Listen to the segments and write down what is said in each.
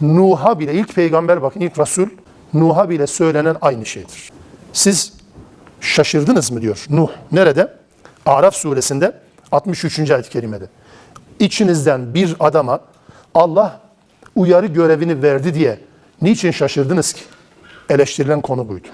Nuh'a bile ilk peygamber bakın ilk Resul Nuh'a bile söylenen aynı şeydir. Siz şaşırdınız mı diyor Nuh. Nerede? Araf suresinde 63. ayet-i kerimede. İçinizden bir adama Allah uyarı görevini verdi diye niçin şaşırdınız ki? Eleştirilen konu buydu.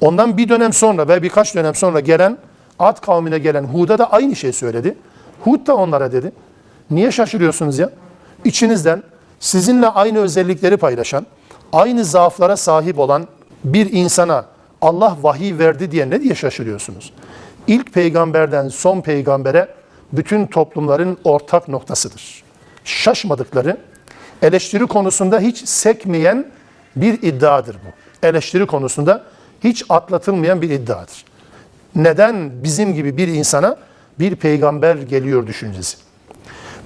Ondan bir dönem sonra ve birkaç dönem sonra gelen Ad kavmine gelen Hud'a da aynı şey söyledi. Hud da onlara dedi. Niye şaşırıyorsunuz ya? İçinizden sizinle aynı özellikleri paylaşan, aynı zaaflara sahip olan bir insana Allah vahiy verdi diye ne diye şaşırıyorsunuz? İlk peygamberden son peygambere bütün toplumların ortak noktasıdır. Şaşmadıkları, eleştiri konusunda hiç sekmeyen bir iddiadır bu. Eleştiri konusunda hiç atlatılmayan bir iddiadır. Neden bizim gibi bir insana bir peygamber geliyor düşüncesi?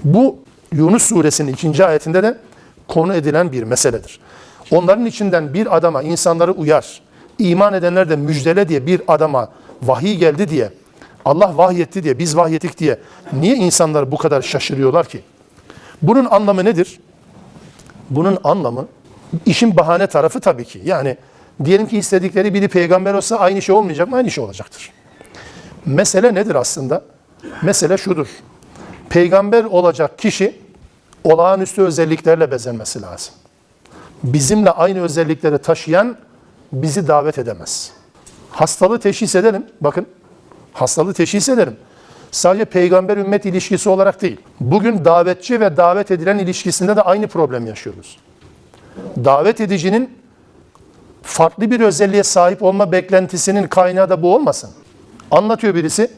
Bu Yunus suresinin ikinci ayetinde de konu edilen bir meseledir. Onların içinden bir adama insanları uyar, iman edenler de müjdele diye bir adama vahiy geldi diye, Allah vahyetti diye, biz vahyettik diye niye insanlar bu kadar şaşırıyorlar ki? Bunun anlamı nedir? Bunun anlamı işin bahane tarafı tabii ki. Yani diyelim ki istedikleri biri peygamber olsa aynı şey olmayacak mı? Aynı şey olacaktır. Mesele nedir aslında? Mesele şudur. Peygamber olacak kişi olağanüstü özelliklerle bezenmesi lazım. Bizimle aynı özellikleri taşıyan bizi davet edemez. Hastalığı teşhis edelim. Bakın hastalığı teşhis edelim. Sadece peygamber ümmet ilişkisi olarak değil. Bugün davetçi ve davet edilen ilişkisinde de aynı problem yaşıyoruz. Davet edicinin farklı bir özelliğe sahip olma beklentisinin kaynağı da bu olmasın. Anlatıyor birisi.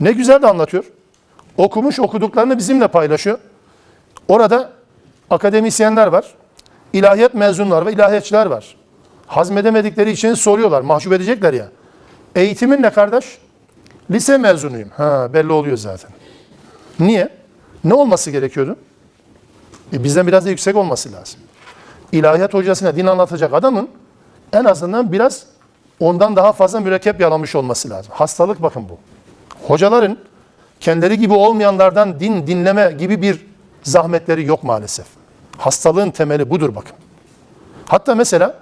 Ne güzel de anlatıyor. Okumuş okuduklarını bizimle paylaşıyor. Orada akademisyenler var. ilahiyat mezunlar ve ilahiyatçılar var. Hazmedemedikleri için soruyorlar. Mahcup edecekler ya. Eğitimin ne kardeş? Lise mezunuyum. Ha belli oluyor zaten. Niye? Ne olması gerekiyordu? E, bizden biraz da yüksek olması lazım. İlahiyat hocasına din anlatacak adamın en azından biraz ondan daha fazla mürekkep yalamış olması lazım. Hastalık bakın bu. Hocaların kendileri gibi olmayanlardan din dinleme gibi bir zahmetleri yok maalesef. Hastalığın temeli budur bakın. Hatta mesela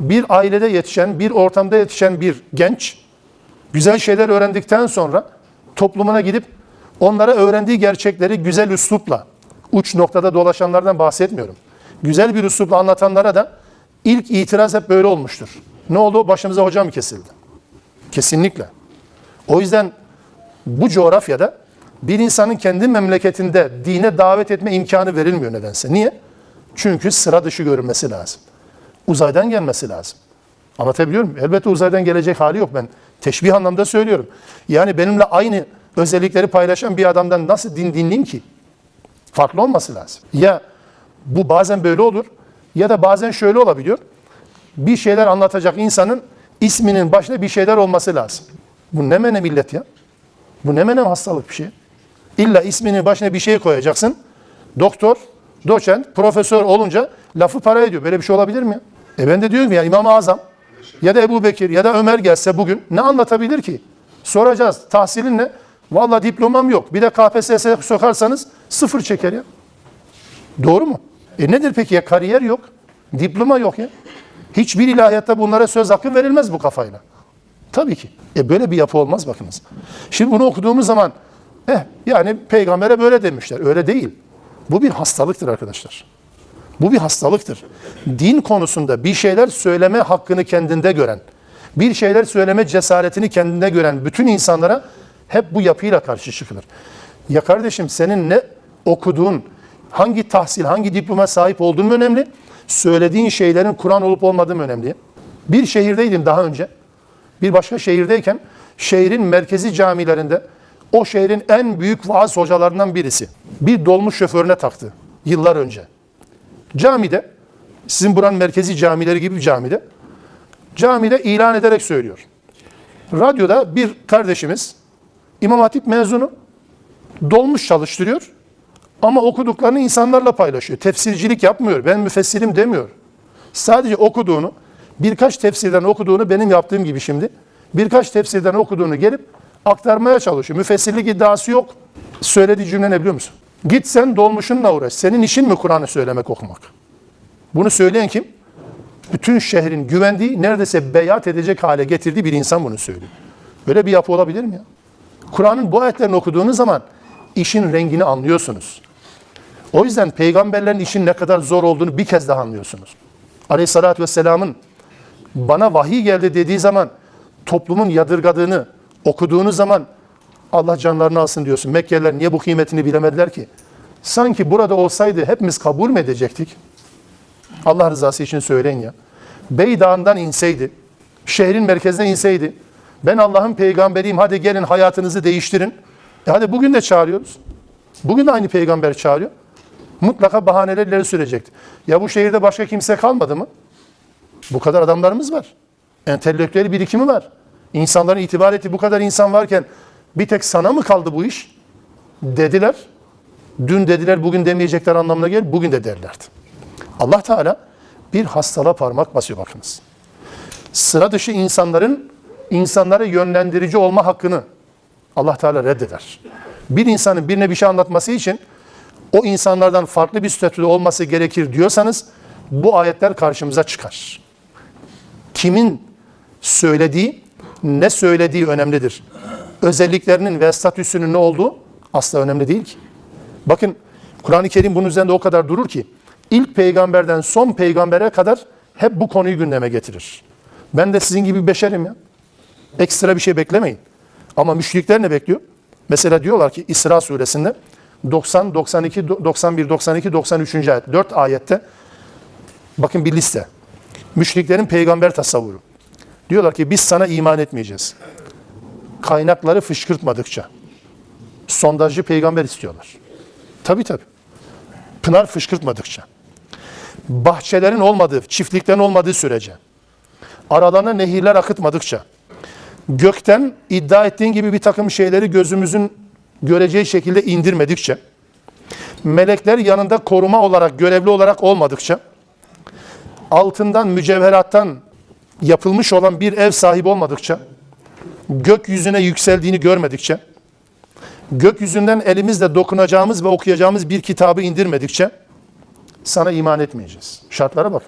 bir ailede yetişen, bir ortamda yetişen bir genç güzel şeyler öğrendikten sonra toplumuna gidip onlara öğrendiği gerçekleri güzel üslupla, uç noktada dolaşanlardan bahsetmiyorum. Güzel bir üslupla anlatanlara da ilk itiraz hep böyle olmuştur. Ne oldu? Başımıza hocam kesildi? Kesinlikle. O yüzden bu coğrafyada bir insanın kendi memleketinde dine davet etme imkanı verilmiyor nedense. Niye? Çünkü sıra dışı görünmesi lazım. Uzaydan gelmesi lazım. Anlatabiliyor muyum? Elbette uzaydan gelecek hali yok ben. Teşbih anlamda söylüyorum. Yani benimle aynı özellikleri paylaşan bir adamdan nasıl din dinleyeyim ki? Farklı olması lazım. Ya bu bazen böyle olur ya da bazen şöyle olabiliyor. Bir şeyler anlatacak insanın isminin başında bir şeyler olması lazım. Bu ne mene millet ya? Bu ne menem hastalık bir şey. İlla isminin başına bir şey koyacaksın. Doktor, doçent, profesör olunca lafı para ediyor. Böyle bir şey olabilir mi? E ben de diyorum ya İmam-ı Azam ya da Ebu Bekir ya da Ömer gelse bugün ne anlatabilir ki? Soracağız. Tahsilin ne? Valla diplomam yok. Bir de KPSS'ye sokarsanız sıfır çeker ya. Doğru mu? E nedir peki ya? Kariyer yok. Diploma yok ya. Hiçbir ilahiyatta bunlara söz hakkı verilmez bu kafayla. Tabii ki. E böyle bir yapı olmaz bakınız. Şimdi bunu okuduğumuz zaman eh yani peygambere böyle demişler. Öyle değil. Bu bir hastalıktır arkadaşlar. Bu bir hastalıktır. Din konusunda bir şeyler söyleme hakkını kendinde gören, bir şeyler söyleme cesaretini kendinde gören bütün insanlara hep bu yapıyla karşı çıkılır. Ya kardeşim senin ne okuduğun, hangi tahsil, hangi diploma sahip olduğun önemli? Söylediğin şeylerin Kur'an olup olmadığı önemli? Bir şehirdeydim daha önce. Bir başka şehirdeyken şehrin merkezi camilerinde o şehrin en büyük vaaz hocalarından birisi bir dolmuş şoförüne taktı yıllar önce. Camide, sizin buranın merkezi camileri gibi bir camide, camide ilan ederek söylüyor. Radyoda bir kardeşimiz İmam Hatip mezunu dolmuş çalıştırıyor ama okuduklarını insanlarla paylaşıyor. Tefsircilik yapmıyor. Ben müfessirim demiyor. Sadece okuduğunu, birkaç tefsirden okuduğunu benim yaptığım gibi şimdi, birkaç tefsirden okuduğunu gelip aktarmaya çalışıyor. Müfessirlik iddiası yok. Söylediği cümle ne biliyor musun? Git sen dolmuşunla uğraş. Senin işin mi Kur'an'ı söylemek, okumak? Bunu söyleyen kim? Bütün şehrin güvendiği, neredeyse beyat edecek hale getirdiği bir insan bunu söylüyor. Böyle bir yapı olabilir mi ya? Kur'an'ın bu ayetlerini okuduğunuz zaman işin rengini anlıyorsunuz. O yüzden peygamberlerin işin ne kadar zor olduğunu bir kez daha anlıyorsunuz. Aleyhissalatü vesselamın bana vahiy geldi dediği zaman toplumun yadırgadığını okuduğunuz zaman Allah canlarını alsın diyorsun. Mekkeliler niye bu kıymetini bilemediler ki? Sanki burada olsaydı hepimiz kabul mü edecektik? Allah rızası için söyleyin ya. Beydağ'ından inseydi, şehrin merkezine inseydi, ben Allah'ın peygamberiyim hadi gelin hayatınızı değiştirin. E hadi bugün de çağırıyoruz. Bugün de aynı peygamber çağırıyor. Mutlaka bahaneler ileri sürecekti. Ya bu şehirde başka kimse kalmadı mı? Bu kadar adamlarımız var. Entelektüel birikimi var. İnsanların itibar ettiği bu kadar insan varken bir tek sana mı kaldı bu iş? Dediler. Dün dediler bugün demeyecekler anlamına gelir. Bugün de derlerdi. Allah Teala bir hastalığa parmak basıyor bakınız. Sıra dışı insanların insanlara yönlendirici olma hakkını Allah Teala reddeder. Bir insanın birine bir şey anlatması için o insanlardan farklı bir statüde olması gerekir diyorsanız bu ayetler karşımıza çıkar. Kimin söylediği, ne söylediği önemlidir. Özelliklerinin ve statüsünün ne olduğu asla önemli değil ki. Bakın Kur'an-ı Kerim bunun üzerinde o kadar durur ki ilk peygamberden son peygambere kadar hep bu konuyu gündeme getirir. Ben de sizin gibi beşerim ya. Ekstra bir şey beklemeyin. Ama müşrikler ne bekliyor? Mesela diyorlar ki İsra suresinde 90, 92, 91, 92, 93. ayet. 4 ayette bakın bir liste. Müşriklerin peygamber tasavvuru. Diyorlar ki biz sana iman etmeyeceğiz. Kaynakları fışkırtmadıkça. Sondajcı peygamber istiyorlar. Tabii tabii. Pınar fışkırtmadıkça. Bahçelerin olmadığı, çiftliklerin olmadığı sürece. Aralarına nehirler akıtmadıkça. Gökten iddia ettiğin gibi bir takım şeyleri gözümüzün göreceği şekilde indirmedikçe. Melekler yanında koruma olarak, görevli olarak olmadıkça. Altından, mücevherattan yapılmış olan bir ev sahibi olmadıkça. Gökyüzüne yükseldiğini görmedikçe gökyüzünden elimizle dokunacağımız ve okuyacağımız bir kitabı indirmedikçe sana iman etmeyeceğiz. Şartlara bak.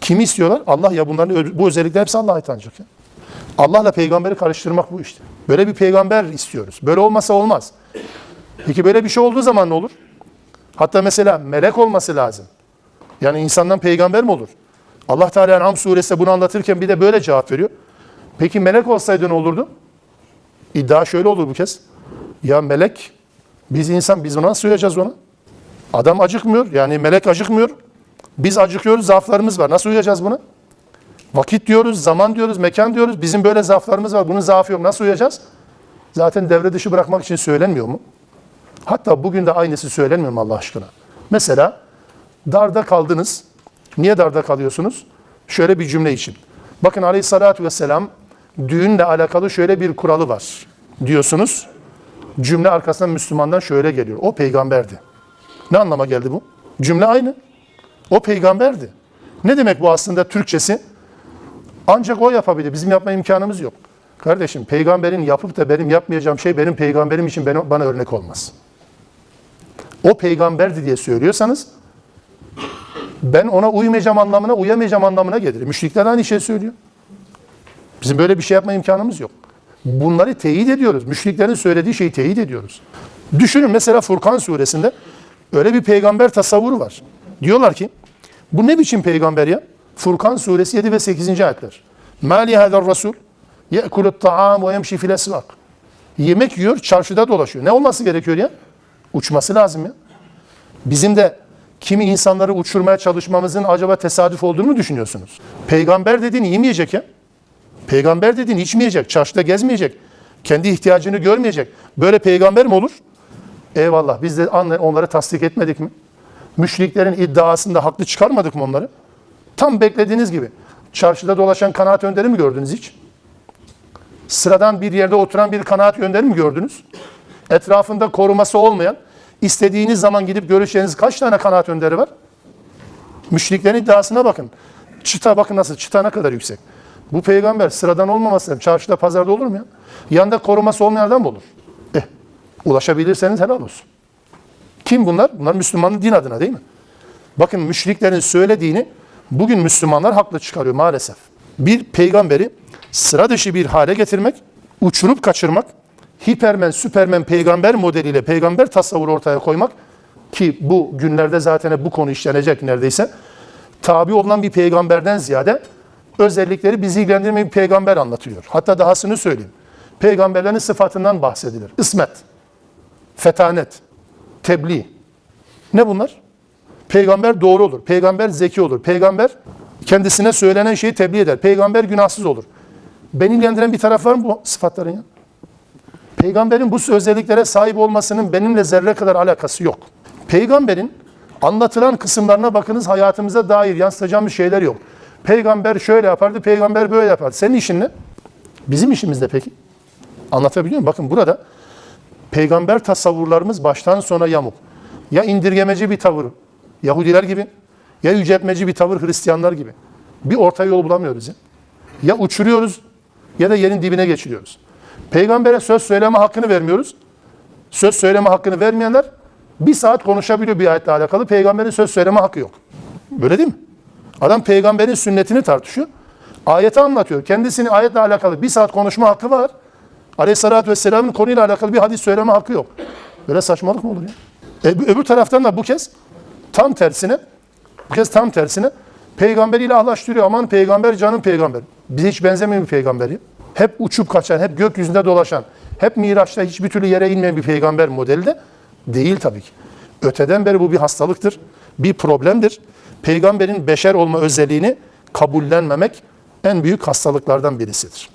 Kimi istiyorlar? Allah ya bunların bu özellikler hepsi Allah'a ait ancak. Allah'la peygamberi karıştırmak bu işte. Böyle bir peygamber istiyoruz. Böyle olmasa olmaz. Peki böyle bir şey olduğu zaman ne olur? Hatta mesela melek olması lazım. Yani insandan peygamber mi olur? Allah Teala En'am suresi bunu anlatırken bir de böyle cevap veriyor. Peki melek olsaydı ne olurdu? İddia şöyle olur bu kez. Ya melek, biz insan, biz nasıl uyacağız ona? Adam acıkmıyor, yani melek acıkmıyor. Biz acıkıyoruz, zaaflarımız var. Nasıl uyacağız buna? Vakit diyoruz, zaman diyoruz, mekan diyoruz. Bizim böyle zaaflarımız var, bunun zaafı yok. Nasıl uyacağız? Zaten devre dışı bırakmak için söylenmiyor mu? Hatta bugün de aynısı söylenmiyor mu Allah aşkına? Mesela darda kaldınız. Niye darda kalıyorsunuz? Şöyle bir cümle için. Bakın aleyhissalatü vesselam düğünle alakalı şöyle bir kuralı var diyorsunuz. Cümle arkasından Müslümandan şöyle geliyor. O peygamberdi. Ne anlama geldi bu? Cümle aynı. O peygamberdi. Ne demek bu aslında Türkçesi? Ancak o yapabilir. Bizim yapma imkanımız yok. Kardeşim peygamberin yapıp da benim yapmayacağım şey benim peygamberim için bana, örnek olmaz. O peygamberdi diye söylüyorsanız ben ona uymayacağım anlamına, uyamayacağım anlamına gelir. Müşrikler aynı şey söylüyor. Bizim böyle bir şey yapma imkanımız yok. Bunları teyit ediyoruz. Müşriklerin söylediği şeyi teyit ediyoruz. Düşünün mesela Furkan suresinde öyle bir peygamber tasavvuru var. Diyorlar ki bu ne biçim peygamber ya? Furkan suresi 7 ve 8. ayetler. Mali hadar rasul ye'kulut ta'am ve yemşi fil. Yemek yiyor, çarşıda dolaşıyor. Ne olması gerekiyor ya? Uçması lazım ya. Bizim de kimi insanları uçurmaya çalışmamızın acaba tesadüf olduğunu mu düşünüyorsunuz? Peygamber dediğin yemeyecek ya. Peygamber dediğin içmeyecek, çarşıda gezmeyecek, kendi ihtiyacını görmeyecek. Böyle peygamber mi olur? Eyvallah biz de onları tasdik etmedik mi? Müşriklerin iddiasında haklı çıkarmadık mı onları? Tam beklediğiniz gibi. Çarşıda dolaşan kanaat önderi mi gördünüz hiç? Sıradan bir yerde oturan bir kanaat önderi mi gördünüz? Etrafında koruması olmayan, istediğiniz zaman gidip görüşeceğiniz kaç tane kanaat önderi var? Müşriklerin iddiasına bakın. Çıta bakın nasıl, çıta ne kadar yüksek. Bu peygamber sıradan olmaması. Çarşıda, pazarda olur mu ya? Yanında koruması olmayan adam mı olur? Eh, ulaşabilirseniz helal olsun. Kim bunlar? Bunlar Müslümanın din adına değil mi? Bakın müşriklerin söylediğini bugün Müslümanlar haklı çıkarıyor maalesef. Bir peygamberi sıra dışı bir hale getirmek, uçurup kaçırmak, hipermen, süpermen peygamber modeliyle peygamber tasavvuru ortaya koymak ki bu günlerde zaten bu konu işlenecek neredeyse. Tabi olunan bir peygamberden ziyade özellikleri bizi ilgilendirmeyen bir peygamber anlatılıyor. Hatta dahasını söyleyeyim. Peygamberlerin sıfatından bahsedilir. İsmet, fetanet, tebliğ. Ne bunlar? Peygamber doğru olur. Peygamber zeki olur. Peygamber kendisine söylenen şeyi tebliğ eder. Peygamber günahsız olur. Beni ilgilendiren bir taraf var mı bu sıfatların ya? Peygamberin bu özelliklere sahip olmasının benimle zerre kadar alakası yok. Peygamberin anlatılan kısımlarına bakınız hayatımıza dair yansıtacağımız şeyler yok. Peygamber şöyle yapardı, peygamber böyle yapardı. Senin işin ne? Bizim işimiz ne peki? Anlatabiliyor muyum? Bakın burada peygamber tasavvurlarımız baştan sona yamuk. Ya indirgemeci bir tavır Yahudiler gibi ya yüceltmeci bir tavır Hristiyanlar gibi. Bir orta yol bulamıyoruz ya. Ya uçuruyoruz ya da yerin dibine geçiriyoruz. Peygambere söz söyleme hakkını vermiyoruz. Söz söyleme hakkını vermeyenler bir saat konuşabiliyor bir ayetle alakalı. Peygamberin söz söyleme hakkı yok. Böyle değil mi? Adam peygamberin sünnetini tartışıyor. Ayeti anlatıyor. Kendisinin ayetle alakalı bir saat konuşma hakkı var. Aleyhissalatü vesselamın konuyla alakalı bir hadis söyleme hakkı yok. Böyle saçmalık mı olur ya? E, öbür taraftan da bu kez tam tersine bu kez tam tersine peygamberiyle ahlaştırıyor. Aman peygamber canım peygamber. Bize hiç benzemeyen bir peygamber ya. Hep uçup kaçan, hep gökyüzünde dolaşan, hep Miraç'ta hiçbir türlü yere inmeyen bir peygamber modeli de değil tabii ki. Öteden beri bu bir hastalıktır, bir problemdir. Peygamberin beşer olma özelliğini kabullenmemek en büyük hastalıklardan birisidir.